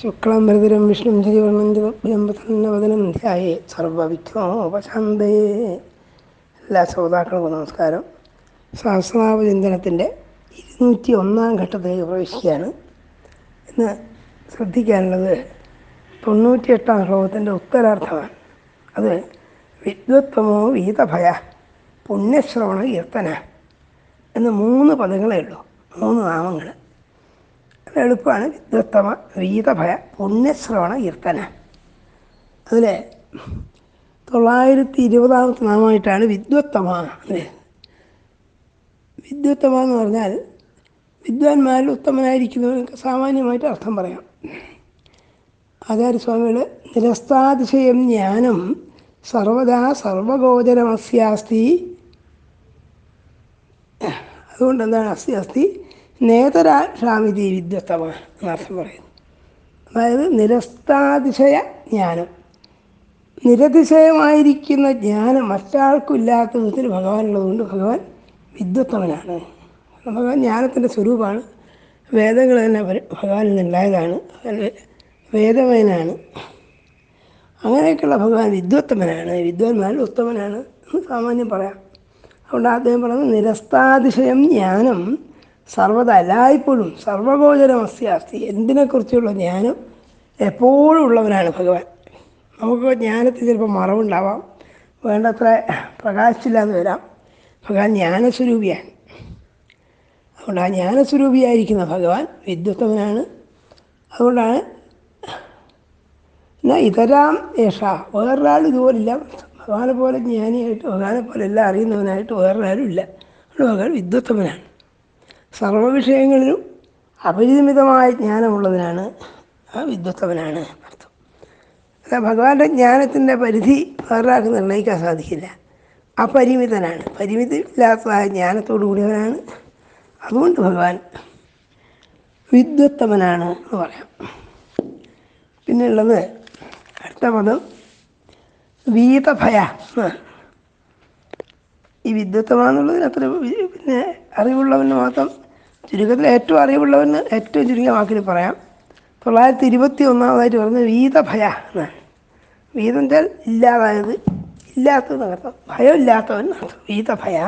ശുക്ലം ഭരതരം വിഷ്ണു ജൈവർണഞ്ചവദനം ധ്യായേ സർവവിഘ്നോപശാന്തേ എല്ലാ ശ്രോതാക്കൾക്കും നമസ്കാരം. സഹസ്രനാമ ചിന്തനത്തിന്റെ ഇരുന്നൂറ്റി ഒന്നാം ഘട്ടത്തിലേക്ക് പ്രവേശിക്കുകയാണ്. ഇന്ന് ശ്രദ്ധിക്കാനുള്ളത് തൊണ്ണൂറ്റിയെട്ടാം ശ്ലോകത്തിന്റെ ഉത്തരാർത്ഥമാണ്. അത് വിദ്വത്വമോ വീതഭയ പുണ്യശ്രവണ കീർത്തന എന്ന് മൂന്ന് പദങ്ങളേ ഉള്ളൂ. മൂന്ന് നാമങ്ങൾ അത് എളുപ്പമാണ്. വിദ്വത്തമ വീതഭയ പുണ്യശ്രവണ കീർത്തന. അതിൽ തൊള്ളായിരത്തി ഇരുപതാമത്തെ നാമമായിട്ടാണ് വിദ്വത്തമ വിദ്വത്തമ എന്ന് പറഞ്ഞാൽ വിദ്വാൻമാരിൽ ഉത്തമനായിരിക്കുന്നവർക്ക് സാമാന്യമായിട്ട് അർത്ഥം പറയാം. ആചാര്യസ്വാമികൾ നിരസ്താതിശയം ജ്ഞാനം സർവദാ സർവഗോചരമസ്യാസ്തി. അതുകൊണ്ട് എന്താണ് അസ്തി അസ്തി നേതരാഷാമിതി വിദ്വത്തമ എന്നർത്ഥം പറയുന്നു അതായത് നിരസ്താതിശയ ജ്ഞാനം. നിരതിശയമായിരിക്കുന്ന ജ്ഞാനം മറ്റാൾക്കും ഇല്ലാത്ത വിധത്തിൽ ഭഗവാനുള്ളതുകൊണ്ട് ഭഗവാൻ വിദ്വത്തമനാണ്. ഭഗവാൻ ജ്ഞാനത്തിന്റെ സ്വരൂപമാണ്. വേദങ്ങൾ തന്നെ ഭഗവാനിൽ നിന്നുണ്ടായതാണ്. വേദമയനാണ്. അങ്ങനെയൊക്കെയുള്ള ഭഗവാൻ വിദ്വത്തമനാണ്. വിദ്വാൻമാരിൽ ഉത്തമനാണ് എന്ന് സാമാന്യം പറയാം. അതുകൊണ്ട് അദ്ദേഹം പറയുന്നത് നിരസ്താതിശയം ജ്ഞാനം സർവത എല്ലായ്പ്പോഴും സർവഗോചരമസ്തി അസ്തി എന്തിനെക്കുറിച്ചുള്ള ജ്ഞാനം എപ്പോഴും ഉള്ളവനാണ് ഭഗവാൻ. നമുക്ക് ജ്ഞാനത്തിൽ ചിലപ്പോൾ മറവുണ്ടാവാം. വേണ്ടത്ര പ്രകാശിച്ചില്ലാന്ന് വരാം. ഭഗവാൻ ജ്ഞാനസ്വരൂപിയാണ്. അതുകൊണ്ട് ആ ജ്ഞാനസ്വരൂപിയായിരിക്കുന്ന ഭഗവാൻ വിദ്വത്തവനാണ്. അതുകൊണ്ടാണ് എന്നാൽ ഇതരാം യേഷ. വേറൊരാൾ ഇതുപോലില്ല. ഭഗവാനെ പോലെ ജ്ഞാനിയായിട്ട് ഭഗവാനെ പോലെ എല്ലാം അറിയുന്നവനായിട്ട് വേറൊരാളും ഇല്ല. അതുകൊണ്ട് ഭഗവാൻ വിദ്വത്തമനാണ് സർവവിഷയങ്ങളിലും അപരിമിതമായ ജ്ഞാനമുള്ളതിനാണ് ആ വിദ്വത്തവനാണ് അർത്ഥം. അല്ല ഭഗവാന്റെ ജ്ഞാനത്തിന്റെ പരിധി വേറൊരാൾക്ക് നിർണയിക്കാൻ സാധിക്കില്ല. അപരിമിതനാണ്. പരിമിതിയില്ലാത്തതായ ജ്ഞാനത്തോടു കൂടിയവനാണ്. അതുകൊണ്ട് ഭഗവാൻ വിദ്വത്തമനാണ് എന്ന് പറയാം. പിന്നെയുള്ളത് അടുത്ത പദം വീതഭയ ഈ വിദ്വത്തമാണെന്നുള്ളതിന് അത്ര പിന്നെ അറിവുള്ളവന് മാത്രം ചുരുക്കത്തിൽ ഏറ്റവും അറിവുള്ളവന് ഏറ്റവും ചുരുങ്ങിയ വാക്കിൽ പറയാം. തൊള്ളായിരത്തി ഇരുപത്തി ഒന്നാമതായിട്ട് പറഞ്ഞ വീതഭയ എന്നാണ്. വീതം വെച്ചാൽ ഇല്ലാതായത് ഇല്ലാത്തത് അർത്ഥം. ഭയം ഇല്ലാത്തവൻ അർത്ഥം വീതഭയ.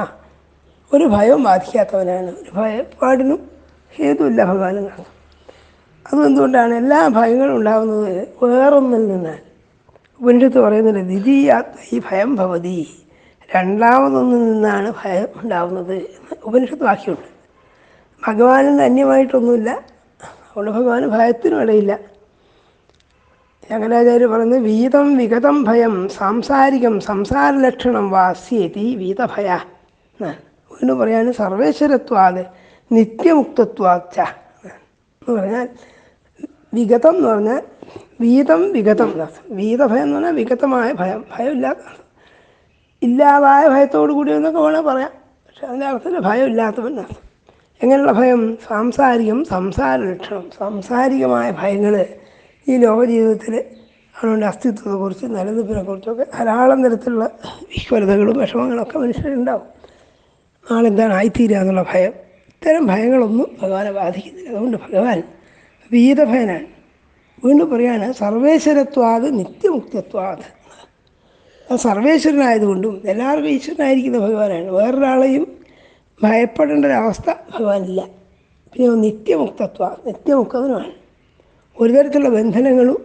ഒരു ഭയവും ബാധിക്കാത്തവനാണ്. ഒരു ഭയപ്പാടിനും ഹേതുമില്ല ഭഗവാനും അർത്ഥം അതെന്തുകൊണ്ടാണ് എല്ലാ ഭയങ്ങളും ഉണ്ടാകുന്നത് വേറൊന്നിൽ നിന്നാണ് ഉപനിഷത്ത് പറയുന്നില്ല ദ്വിതീയാത്മ ഈ ഭയം ഭവതി. രണ്ടാമതൊന്നിൽ നിന്നാണ് ഭയം ഉണ്ടാകുന്നത് എന്ന് ഉപനിഷത്ത് വാക്യമുണ്ട്. ഭഗവാനിൽ നിന്ന് അന്യമായിട്ടൊന്നുമില്ല അതുകൊണ്ട് ഭഗവാന് ഭയത്തിനും ഇടയില്ല. ശങ്കരാചാര്യ പറയുന്നത് വീതം വിഗതം ഭയം സാംസാരികം സംസാര ലക്ഷണം വാസ്യേതി വീതഭയ വീണ്ടും പറയാണ് സർവേശ്വരത്വാത് നിത്യമുക്തത്വാച്ച എന്ന് പറഞ്ഞാൽ വിഗതം എന്ന് പറഞ്ഞാൽ വീതം വിഗതം. വീതഭയം എന്ന് പറഞ്ഞാൽ വിഗതമായ ഭയം. ഭയമില്ലാത്ത ഇല്ലാതായ ഭയത്തോടു കൂടി എന്നൊക്കെ വേണേൽ പറയാം. പക്ഷെ അതിന്റെ അർത്ഥത്തിൽ ഭയം ഇല്ലാത്തവൻ അർത്ഥം എങ്ങനെയുള്ള ഭയം? സാംസാരികം സംസാര ലക്ഷണം സാംസാരികമായ ഭയങ്ങൾ ഈ ലോക ജീവിതത്തിൽ അവരുടെ അസ്തിത്വത്തെക്കുറിച്ച് നിലനിൽപ്പിനെക്കുറിച്ചൊക്കെ ധാരാളം തരത്തിലുള്ള വിശ്വലതകളും വിഷമങ്ങളൊക്കെ മനുഷ്യരുണ്ടാവും നാളെന്താണ് ആയിത്തീരുക എന്നുള്ള ഭയം? ഇത്തരം ഭയങ്ങളൊന്നും ഭഗവാനെ ബാധിക്കുന്നില്ല. അതുകൊണ്ട് ഭഗവാൻ വീതഭയനാണ് വീണ്ടും പറയാണ് സർവേശ്വരത്വാത് നിത്യമുക്തത്വാത് സർവേശ്വരനായതുകൊണ്ടും എല്ലാവർക്കും ഈശ്വരനായിരിക്കുന്ന ഭഗവാനാണ്. വേറൊരാളെയും ഭയപ്പെടേണ്ട ഒരവസ്ഥ ഭഗവാനില്ല. പിന്നെ നിത്യമുക്തത്വ നിത്യമുക്തനുമാണ്. ഒരു തരത്തിലുള്ള ബന്ധനങ്ങളും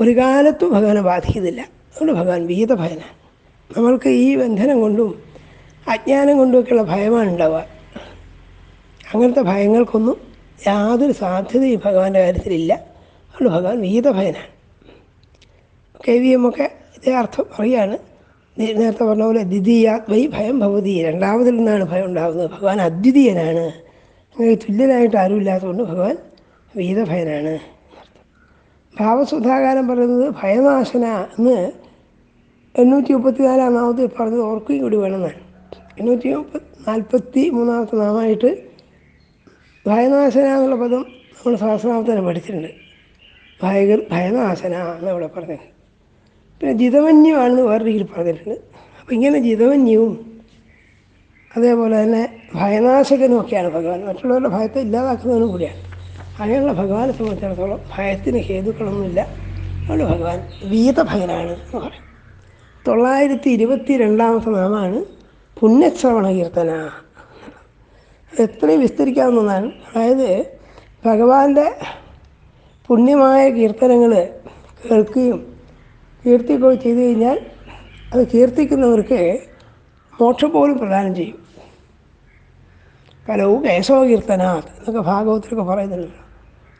ഒരു കാലത്തും ഭഗവാനെ ബാധിക്കുന്നില്ല. അതുകൊണ്ട് ഭഗവാൻ വീതഭയനാണ് നമ്മൾക്ക് ഈ ബന്ധനം കൊണ്ടും അജ്ഞാനം കൊണ്ടുമൊക്കെയുള്ള ഭയമാണ് ഉണ്ടാവുക അങ്ങനത്തെ ഭയങ്ങൾക്കൊന്നും യാതൊരു സാധ്യതയും ഭഗവാന്റെ കാര്യത്തിലില്ല. അതുകൊണ്ട് ഭഗവാൻ വീതഭയനാണ് കെ വി എം ഒക്കെ ഇതേ അർത്ഥം പറയാണ്. നേരത്തെ പറഞ്ഞ പോലെ ദ്വിതീയാത്മൈ ഭയം ഭവതി. രണ്ടാമതിൽ നിന്നാണ് ഭയം ഉണ്ടാകുന്നത് ഭഗവാൻ അദ്വിതീയനാണ്. അങ്ങനെ തുല്യനായിട്ട് ആരുമില്ലാത്തതുകൊണ്ട് ഭഗവാൻ വീതഭയനാണ്. ഭാവസുധാകാരം പറയുന്നത് ഭയനാശന എന്ന് എണ്ണൂറ്റി മുപ്പത്തിനാലാമാവത്തിൽ പറഞ്ഞത് ഓർക്കുകയും കൂടി വേണമെന്നാണ്. എണ്ണൂറ്റി മുപ്പത്തി നാൽപ്പത്തി മൂന്നാമത്തെ നാമമായിട്ട് ഭയനാശന എന്നുള്ള പദം നമ്മൾ സഹസ്രനാമത്തിൽ പഠിച്ചിട്ടുണ്ട്. ഭയകർ ഭയനാശന എന്ന് ഇവിടെ പറഞ്ഞത്. പിന്നെ ജിതവന്യമാണെന്ന് വേറെ രീതിയിൽ പറഞ്ഞിട്ടുണ്ട്. അപ്പം ഇങ്ങനെ ജിതവന്യവും അതേപോലെ തന്നെ ഭയനാശകനും ഒക്കെയാണ് ഭഗവാൻ. മറ്റുള്ളവരുടെ ഭയത്തെ ഇല്ലാതാക്കുന്നതിനും കൂടിയാണ്. അങ്ങനെയുള്ള ഭഗവാനെ സംബന്ധിച്ചിടത്തോളം ഭയത്തിന് ഹേതുക്കളൊന്നുമില്ല. അതുകൊണ്ട് ഭഗവാൻ വീതഭയനാണ് എന്ന് പറയും. തൊള്ളായിരത്തി ഇരുപത്തി രണ്ടാമത്തെ നാമാണ് പുണ്യശ്രവണ കീർത്തന. എത്രയും വിസ്തരിക്കാവുന്നതാണ് അതായത് ഭഗവാന്റെ പുണ്യമായ കീർത്തനങ്ങൾ കേൾക്കുകയും കീർത്തിക്കുകയും ചെയ്തു കഴിഞ്ഞാൽ അത് കീർത്തിക്കുന്നവർക്ക് മോക്ഷം പോലും പ്രദാനം ചെയ്യും. കലവും കേശവ കീർത്തനാഥ് എന്നൊക്കെ ഭാഗവത്തിലൊക്കെ പറയുന്നുണ്ടല്ലോ.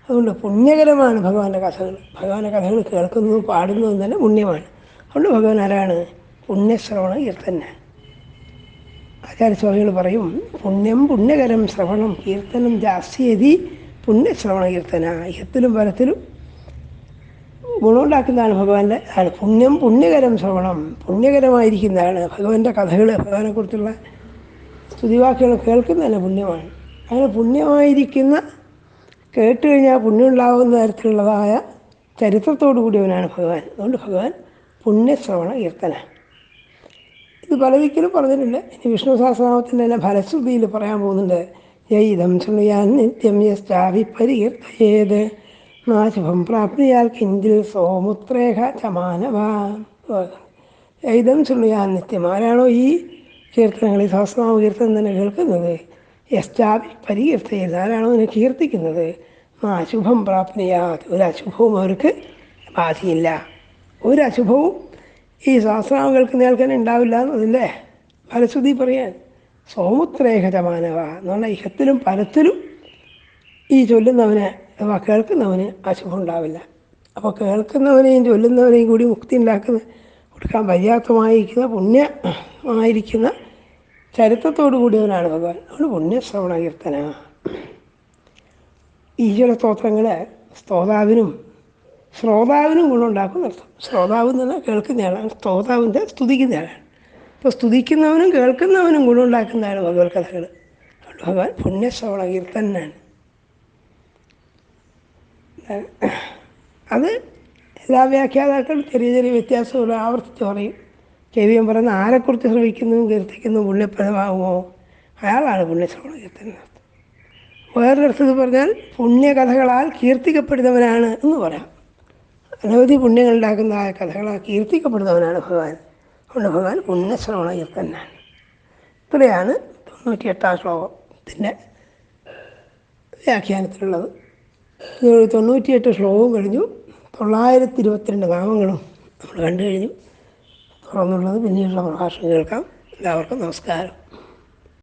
അതുകൊണ്ട് പുണ്യകരമാണ് ഭഗവാന്റെ കഥകൾ. ഭഗവാന്റെ കഥകൾ കേൾക്കുന്നതും പാടുന്നതും തന്നെ പുണ്യമാണ്. അതുകൊണ്ട് ഭഗവാൻ ആരാണ്? പുണ്യശ്രവണ കീർത്തന ആചാര്യസ്വാമികൾ പറയും പുണ്യം പുണ്യകരം ശ്രവണം കീർത്തനം ജാസ്യതി പുണ്യശ്രവണ കീർത്തന. ഇഹത്തിലും പരത്തിലും ഗുണമുണ്ടാക്കുന്നതാണ് ഭഗവാന്റെ പുണ്യം പുണ്യകരം ശ്രവണം. പുണ്യകരമായിരിക്കുന്നതാണ്. ഭഗവാന്റെ കഥകൾ ഭഗവാനെക്കുറിച്ചുള്ള സ്തുതിവാക്കുകൾ കേൾക്കുന്നതന്നെ പുണ്യമാണ്. അങ്ങനെ പുണ്യമായിരിക്കുന്ന കേട്ട് കഴിഞ്ഞാൽ പുണ്യമുണ്ടാകുന്ന തരത്തിലുള്ളതായ ചരിത്രത്തോടു കൂടിയവനാണ് ഭഗവാൻ. അതുകൊണ്ട് ഭഗവാൻ പുണ്യശ്രവണ കീർത്തന ഇത് പലതിക്കലും പറഞ്ഞിട്ടുണ്ട്. ഇനി വിഷ്ണു സഹസ്രനാമത്തിന്റെ തന്നെ ഫലശ്രുതിയിൽ പറയാൻ പോകുന്നുണ്ട്. ജയിതം ശൃണുയാൻ നിത്യം യശ്ചാവി പരികീർത്തയേത് നാശുഭം പ്രാപ്തിയാൽ കിഞ്ചിൽ സോമുത്രേഖ ചമാനവ. ശൃണുയാൻ നിത്യം ആരാണോ ഈ കീർത്തനങ്ങൾ ഈ സഹസ്രനാമ കീർത്തനം തന്നെ കേൾക്കുന്നത്? യശ്ചാപി പരികീർത്തയത് ആരാണോ അതിനെ കീർത്തിക്കുന്നത്. അശുഭം പ്രാപ്തിയാത് ഒരു അശുഭവും അവർക്ക് ബാധിയില്ല. ഒരു അശുഭവും ഈ സഹസ്രനാമം കേൾക്കുന്നയാൾക്ക് തന്നെ ഉണ്ടാവില്ല എന്നതില്ലേ? ഫലശ്രുതി പറയാൻ സോമുത്രേഖജമാനവ എന്ന് പറഞ്ഞാൽ ഇഹത്തിലും പരത്തിലും ഈ ചൊല്ലുന്നവന് കേൾക്കുന്നവന് അശുഭം ഉണ്ടാവില്ല അപ്പോൾ കേൾക്കുന്നവനെയും ചൊല്ലുന്നവനെയും കൂടി മുക്തി ഉണ്ടാക്കുന്ന കൊടുക്കാൻ പര്യാപ്തമായിരിക്കുന്ന പുണ്യമായിരിക്കുന്ന ചരിത്രത്തോടു കൂടിയവനാണ് ഭഗവാൻ. അതുകൊണ്ട് പുണ്യശ്രവണ കീർത്തന. ഈശ്വര സ്തോത്രങ്ങൾ സ്തോതാവിനും ശ്രോതാവിനും ഗുണമുണ്ടാക്കുന്ന അർത്ഥം. ശ്രോതാവ് എന്ന് പറഞ്ഞാൽ കേൾക്കുന്നയാളാണ്. സ്തോതാവിന്റെ സ്തുതിക്കുന്നയാളാണ്. അപ്പോൾ സ്തുതിക്കുന്നവനും കേൾക്കുന്നവനും ഗുണമുണ്ടാക്കുന്നതാണ് അതുകൊണ്ട് ഭഗവാൻ പുണ്യശ്രവണ കീർത്തനാണ് അത് എല്ലാ വ്യാഖ്യാതാക്കളും ചെറിയ ചെറിയ വ്യത്യാസമുള്ള ആവർത്തിച്ച് പറയും. ചെവിയൻ പറയുന്ന ആരെക്കുറിച്ച് ശ്രമിക്കുന്നതും കീർത്തിക്കുന്നതും പുണ്യപ്രദമാകുമോ? അയാളാണ് പുണ്യശ്രവണ കീർത്തനം വേറൊരിടത്ത് പറഞ്ഞാൽ പുണ്യകഥകളാൽ കീർത്തിക്കപ്പെടുന്നവനാണ് എന്ന് പറയാം. അനവധി ആ കഥകളാൽ കീർത്തിക്കപ്പെടുന്നവനാണ് ഭഗവാൻ. അതുകൊണ്ട് ഭഗവാൻ പുണ്യശ്രവണ കീർത്തനാണ് ഇത്രയാണ് തൊണ്ണൂറ്റിയെട്ടാം ശ്ലോകത്തിന്റെ വ്യാഖ്യാനത്തിലുള്ളത്. തൊണ്ണൂറ്റിയെട്ട് ശ്ലോകവും കഴിഞ്ഞു. തൊള്ളായിരത്തി ഇരുപത്തിരണ്ട് നാമങ്ങളും നമ്മൾ കണ്ടു കഴിഞ്ഞു. തുറന്നുള്ളത് പിന്നീടുള്ള പ്രഭാഷണം കേൾക്കാം. എല്ലാവർക്കും നമസ്കാരം.